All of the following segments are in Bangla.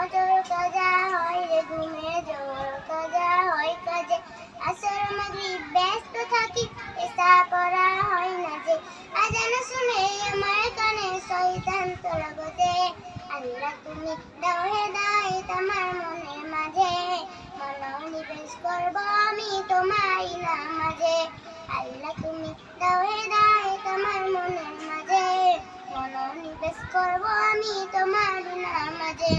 বদর তাজা হয় রে ঘুমে জোর তাজা হয় কাজে। আসর মাগরিব ব্যস্ত থাকি, এসা পড়া হয় না যে। আজান শুনে আমার কানে শয়তান তলগতে আল্লাহ তুমি দাও হেদায়েত আমার মনে মাঝে। মনোনিবেশ করব আমি তোমার নামাজে আল্লাহ তুমি দাও হেদায়েত আমার মনের মাঝে। মনোনিবেশ করব আমি তোমার নামাজে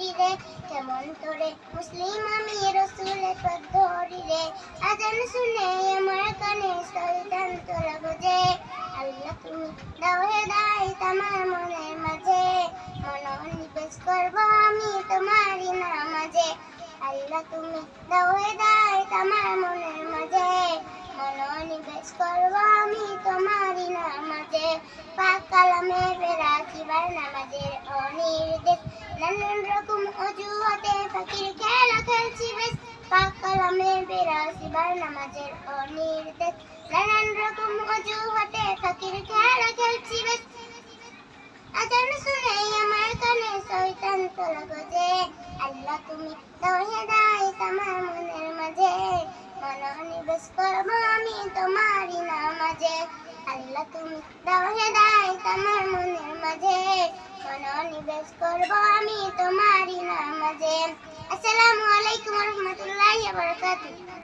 ভাই কেমন তোরে মুসলিম আমি রসুলের পথ ধরি রে আজান শুনে আমার কানে শয়তান তোরা বোঝে। আল্লাহ তুমি দাও হেদায়েত আমার মনের মাঝে। মনোনিবেশ করব আমি তোমারই নামাজে। আল্লাহ তুমি দাও হেদায়েত আমার মনের মাঝে। মনোনিবেশ করব আমি তোমারই নামাজে। পাক কালামে বেরাকিবার নামাজের অনির্দেশ নানান রকম অজুহাতে ফাকির খেলা খেলছি বেশ। পাক কালামে বেরাকিবার নামাজের অনির্দেশ। নানান রকম অজুহাতে ফাকির খেলা খেলছি বেশ। আজান শুনে আমার কানে শয়তান তোলা গজে। আল্লাহ তুমি দাও হেদায়েত আমার মনের মাঝে। মনোনিবেশ করব আমি তোমারই নামাজে। আল্লাহ তুমি দাও হেদায়েত আমার মনের মাঝে। মনোনিবেশ করব আমি তোমারই নামাজে। আসসালামু আলাইকুম রহমতুল্লাহি বারাকাতুহু।